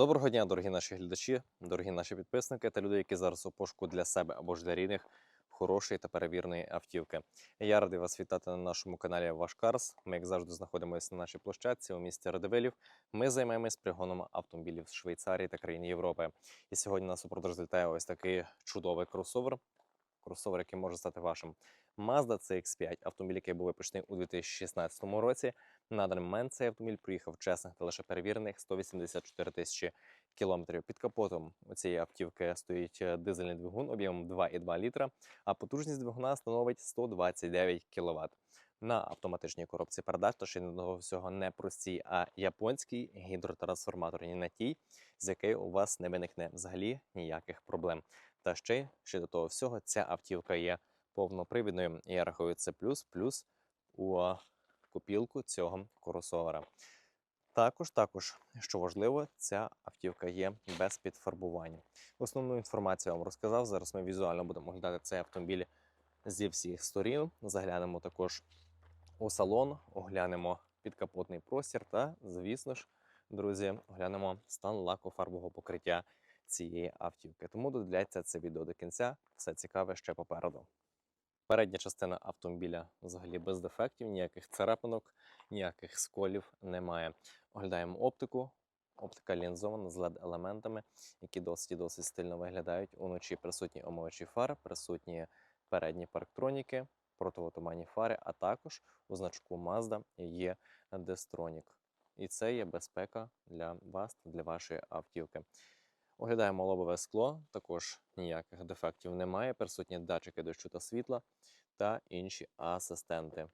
Доброго дня, дорогі наші глядачі, дорогі наші підписники та люди, які зараз у пошуку для себе або ж для рідних хорошої та перевірної автівки. Я радий вас вітати на нашому каналі Ваш Карс. Ми, як завжди, знаходимося на нашій площадці у місті Радивилів. Ми займаємось пригоном автомобілів з Швейцарії та країн Європи. І сьогодні нас у продаж злітає ось такий чудовий кросовер. Кросовер, який може стати вашим Mazda CX-5, автомобіль, який був випущений у 2016 році. На даний момент цей автомобіль проїхав чесних та лише перевірених 184 тисячі кілометрів. Під капотом у цієї автівки стоїть е, дизельний двигун об'ємом 2,2 літра, а потужність двигуна становить 129 кВт. На автоматичній коробці передач та ще до всього не простій, а японський гідротрансформатор, ні на тій, з якої у вас не виникне взагалі ніяких проблем. Та ще ще до того всього, ця автівка є повнопривідною. Я рахую це плюс-плюс у купілку цього кросовера. Також, також, що важливо, ця автівка є без підфарбування. Основну інформацію я вам розказав. Зараз ми візуально будемо оглядати цей автомобіль зі всіх сторін. Заглянемо також у салон, оглянемо підкапотний простір та, звісно ж, друзі, оглянемо стан лакофарбового покриття цієї автівки. Тому додивляйте це відео до кінця. Все цікаве ще попереду. Передня частина автомобіля взагалі без дефектів, ніяких царапинок, ніяких сколів немає. Оглядаємо оптику. Оптика лінзована з LED-елементами, які досить досить стильно виглядають. Уночі присутні омивачі фар, присутні передні парктроніки, противотуманні фари, а також у значку Mazda є Destronік. І це є безпека для вас та для вашої автівки. Оглядаємо лобове скло, також ніяких дефектів немає. Присутні датчики дощу та світла та інші асистенти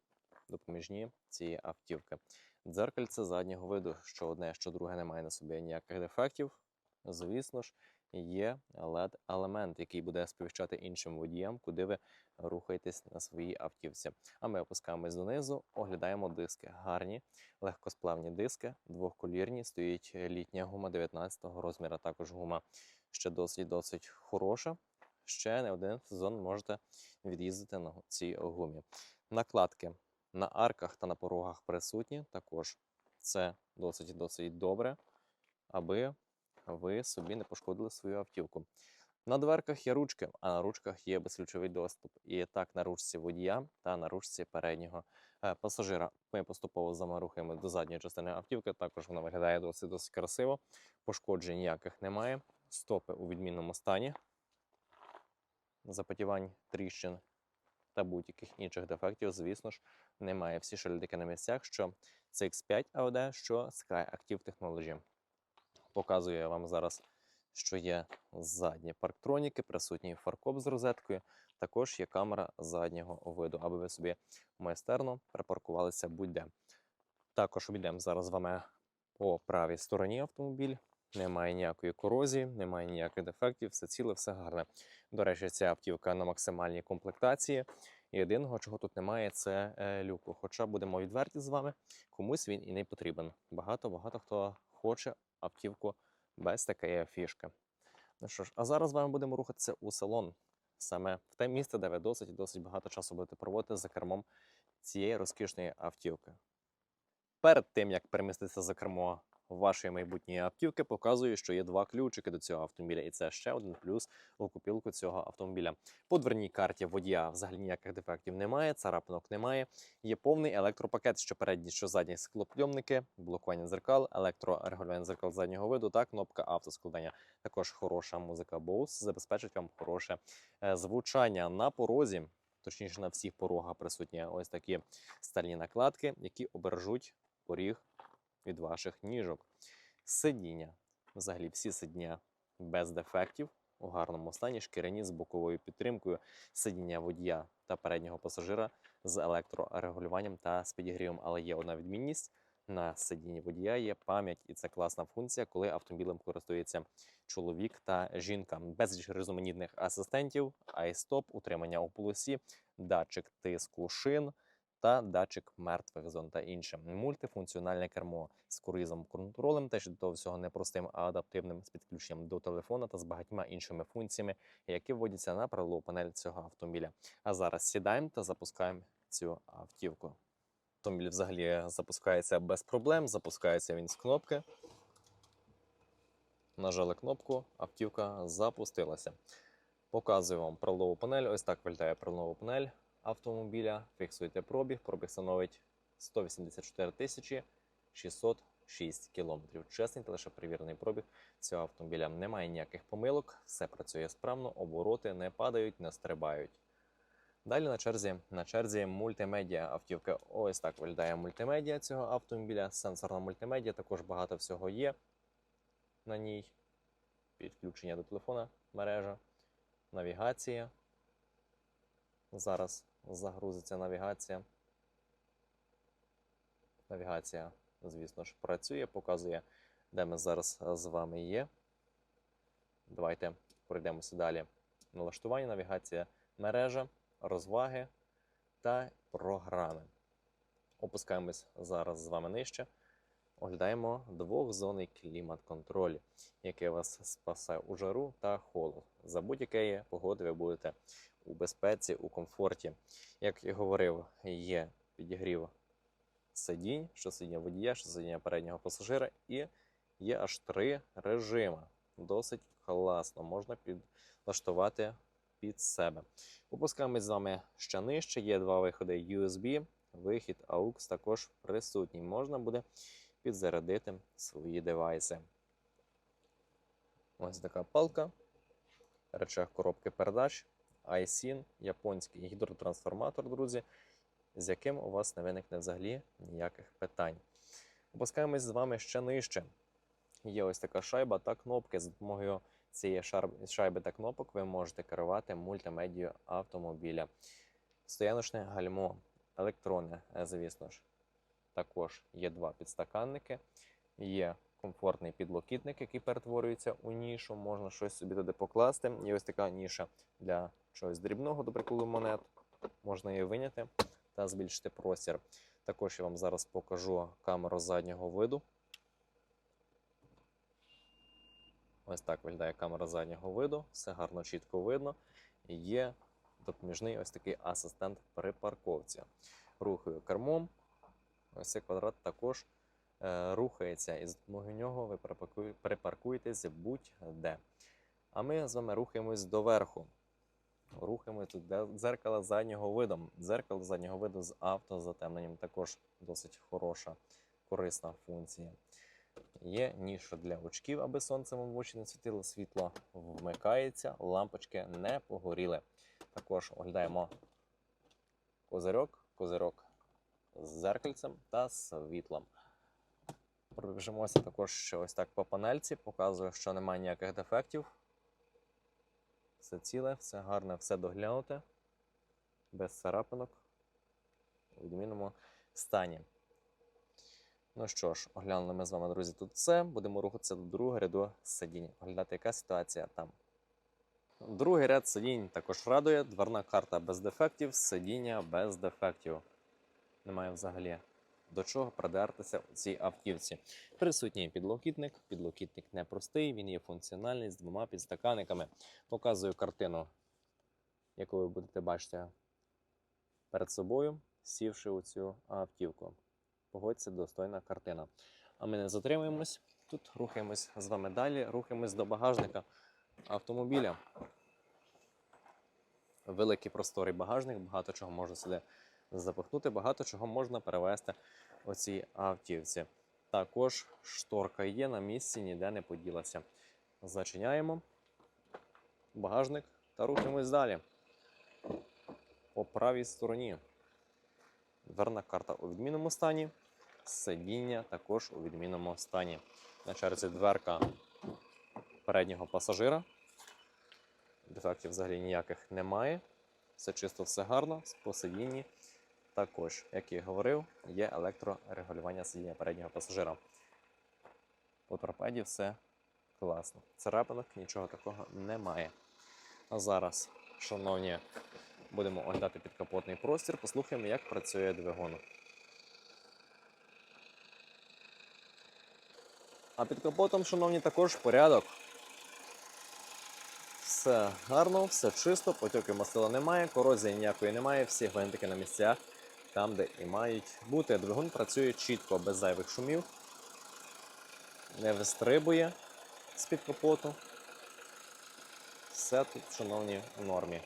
допоміжні цієї автівки. Дзеркальце заднього виду, що одне, що друге, немає на собі ніяких дефектів. Звісно ж, є LED-елемент, який буде сповіщати іншим водіям, куди ви рухаєтесь на своїй автівці. А ми опускаємось донизу, оглядаємо диски. Гарні, легкосплавні диски, двохколірні. Стоїть літня гума 19-го розміру. Також гума ще досить досить хороша. Ще не один сезон можете від'їздити на цій гумі. Накладки на арках та на порогах присутні. Також це досить досить добре, аби ви собі не пошкодили свою автівку. На дверках є ручки, а на ручках є безключовий доступ. І так на ручці водія та на ручці переднього е, пасажира. Ми поступово замарухаємо до задньої частини автівки. Також вона виглядає досить досить красиво. Пошкоджень ніяких немає. Стопи у відмінному стані. Запотівань тріщин та будь-яких інших дефектів, звісно ж, немає. Всі шильдики на місцях, що CX5 AUD, що Sky Active Technology. Показую я вам зараз, що є задні парктроніки, присутній фаркоп з розеткою. Також є камера заднього виду, аби ви собі майстерно припаркувалися будь-де. Також обійдемо зараз з вами по правій стороні автомобіль. Немає ніякої корозії, немає ніяких дефектів, все ціле, все гарне. До речі, ця автівка на максимальній комплектації. Єдиного, чого тут немає, це е, люку. Хоча будемо відверті з вами, комусь він і не потрібен. Багато-багато хто хоче автівку без такої фішки. Ну що ж, а зараз з вами будемо рухатися у салон, саме в те місце, де ви досить досить багато часу будете проводити за кермом цієї розкішної автівки. Перед тим, як переміститися за кермо вашої майбутньої автівки, показую, що є два ключики до цього автомобіля, і це ще один плюс у купілку цього автомобіля. По дверній карті водія взагалі ніяких дефектів немає, царапинок немає. Є повний електропакет, що передні, що задні склопйомники, блокування дзеркал, електрорегулювання дзеркал заднього виду та кнопка автоскладання. Також хороша музика Bose забезпечить вам хороше е, звучання на порозі. Точніше, на всіх порогах присутні ось такі стальні накладки, які обережуть поріг від ваших ніжок. Сидіння. Взагалі, всі сидіння без дефектів, у гарному стані, шкіряні з боковою підтримкою, сидіння водія та переднього пасажира з електрорегулюванням та з підігрівом. Але є одна відмінність. На сидінні водія є пам'ять, і це класна функція, коли автомобілем користується чоловік та жінка. Безліч різноманітних асистентів, айстоп, утримання у полосі, датчик тиску шин та датчик мертвих зон та інше. Мультифункціональне кермо з круїзом контролем, теж до всього не простим, а адаптивним з підключенням до телефона та з багатьма іншими функціями, які вводяться на прилову панель цього автомобіля. А зараз сідаємо та запускаємо цю автівку. Автомобіль взагалі запускається без проблем, запускається він з кнопки. Нажали кнопку, автівка запустилася. Показую вам приладову панель. Ось так виглядає приладова панель автомобіля. Фіксуєте пробіг. Пробіг становить 184 тисячі 606 кілометрів. Чесний та лише перевірений пробіг цього автомобіля. Немає ніяких помилок, все працює справно, обороти не падають, не стрибають. Далі на черзі, на черзі мультимедіа автівки. Ось так виглядає мультимедіа цього автомобіля. Сенсорна мультимедіа, також багато всього є на ній. Підключення до телефона, мережа, навігація. Зараз загрузиться навігація. Навігація, звісно ж, працює, показує, де ми зараз з вами є. Давайте пройдемося далі. Налаштування, навігація, мережа, розваги та програми. Опускаємось зараз з вами нижче. Оглядаємо двохзонний клімат-контроль, який вас спасе у жару та холод. За будь-якої погоди ви будете у безпеці, у комфорті. Як я говорив, є підігрів сидінь, що сидіння водія, що сидіння переднього пасажира, і є аж три режими. Досить класно, можна підлаштувати під себе. Опускаємось з вами ще нижче. Є два виходи USB, вихід AUX також присутній. Можна буде підзарядити свої девайси. Ось така палка, речах коробки передач, iSIN, японський гідротрансформатор, друзі, з яким у вас не виникне взагалі ніяких питань. Опускаємось з вами ще нижче. Є ось така шайба та кнопки. За допомогою цієї шайби та кнопок ви можете керувати мультимедією автомобіля. Стояночне гальмо, електронне, е, звісно ж. Також є два підстаканники, є комфортний підлокітник, який перетворюється у нішу. Можна щось собі туди покласти. Є ось така ніша для чогось дрібного, до прикладу, монет. Можна її виняти та збільшити простір. Також я вам зараз покажу камеру заднього виду. Ось так виглядає камера заднього виду, все гарно чітко видно. Є допоміжний ось такий асистент при парковці. Рухаю кермом. Ось цей квадрат також е, рухається, і з допомогою нього ви припаркуєтесь будь-де. А ми з вами рухаємось доверху. Рухаємось до дзеркала заднього виду. Дзеркало заднього виду з автозатемненням також досить хороша, корисна функція. Є ніша для очків, аби сонце вам в очі не світило. Світло вмикається, лампочки не погоріли. Також оглядаємо козирьок, козирьок з зеркальцем та світлом. Пробіжимося також ще ось так по панельці. Показую, що немає ніяких дефектів. Все ціле, все гарне, все доглянуте, без царапинок, у відмінному стані. Ну що ж, оглянули ми з вами, друзі, тут все. Будемо рухатися до другого ряду сидінь. Оглядати, яка ситуація там. Другий ряд сидінь також радує. Дверна карта без дефектів, сидіння без дефектів. Немає взагалі до чого придертися у цій автівці. Присутній підлокітник. Підлокітник непростий, він є функціональний з двома підстаканниками. Показую картину, яку ви будете бачити перед собою, сівши у цю автівку. Погодься, достойна картина. А ми не затримуємось. Тут рухаємось з вами далі, рухаємось до багажника автомобіля. Великий просторий багажник, багато чого можна сюди запихнути, багато чого можна перевезти у цій автівці. Також шторка є на місці, ніде не поділася. Зачиняємо багажник та рухаємось далі. По правій стороні. Дверна карта у відмінному стані, сидіння також у відмінному стані. На черзі дверка переднього пасажира. Дефектів взагалі ніяких немає. Все чисто, все гарно. По сидінні також, як і говорив, є електрорегулювання сидіння переднього пасажира. По торпеді все класно. Царапинок нічого такого немає. А зараз, шановні, будемо оглядати підкапотний простір, послухаємо, як працює двигун. А під капотом, шановні, також порядок. Все гарно, все чисто, потьоки масила немає, корозії ніякої немає, всі гвинтики на місцях, там, де і мають бути. Двигун працює чітко, без зайвих шумів, не вистрибує, з-під капоту. Все тут, шановні, в нормі.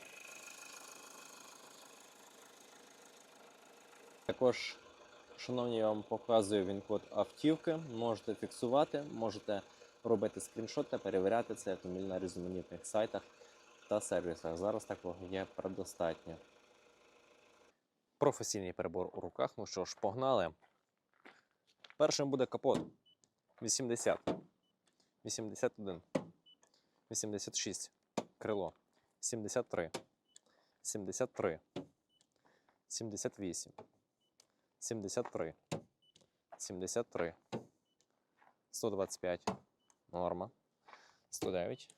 Також, шановні, я вам показую він-код автівки. Можете фіксувати, можете робити скріншот та перевіряти цей автомобіль на різноманітних сайтах та сервісах. Зараз такого є предостатньо. Професійний перебор у руках. Ну що ж, погнали. Першим буде капот. 80, 81, 86, крило, 73, 73, 78, 73, 73, 125, норма, 109,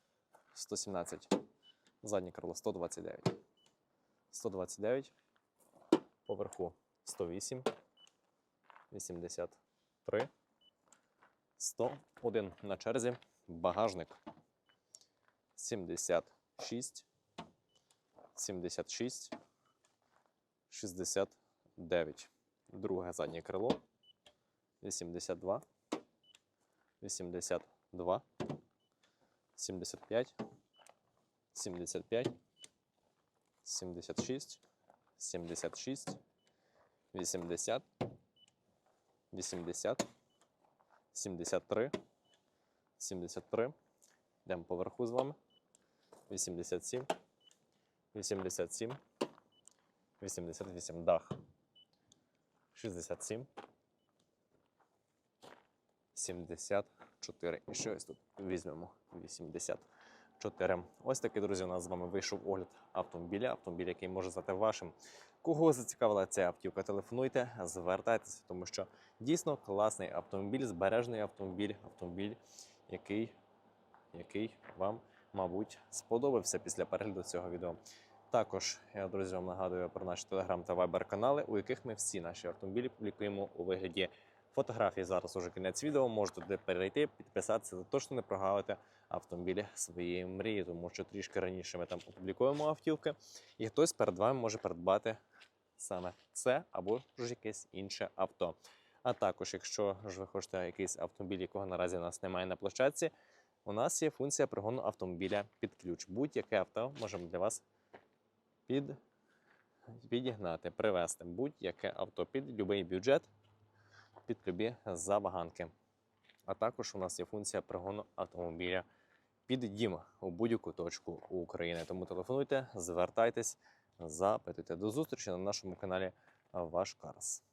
117, заднє крило 129, 129, поверху 108, 83, 101 на черзі, багажник 76, 76, 69. Друге заднє крило 82, 82, 75, 75, 76, 76, 80, 80, 73, 73. Йдемо поверху з вами. 87, 87, 88 дах. 67, 74. І що ось тут візьмемо 84. Ось такий, друзі, у нас з вами вийшов огляд автомобіля. Автомобіль, який може стати вашим. Кого зацікавила ця автівка, телефонуйте, звертайтеся, тому що дійсно класний автомобіль, збережений автомобіль, автомобіль, який, який вам, мабуть, сподобався після перегляду цього відео. Також я друзі вам нагадую про наші телеграм та вайбер канали, у яких ми всі наші автомобілі публікуємо у вигляді фотографій. Зараз уже кінець відео. Можете туди перейти, підписатися, та точно не прогавити автомобілі своєї мрії, тому що трішки раніше ми там опублікуємо автівки, і хтось перед вами може придбати саме це або ж якесь інше авто. А також, якщо ж ви хочете якийсь автомобіль, якого наразі у нас немає на площадці, у нас є функція пригону автомобіля під ключ. Будь-яке авто можемо для вас під, підігнати, привезти будь-яке авто під будь-який бюджет, під любі забаганки. А також у нас є функція пригону автомобіля під дім у будь-яку точку України. Тому телефонуйте, звертайтесь, запитуйте. До зустрічі на нашому каналі Ваш Карс.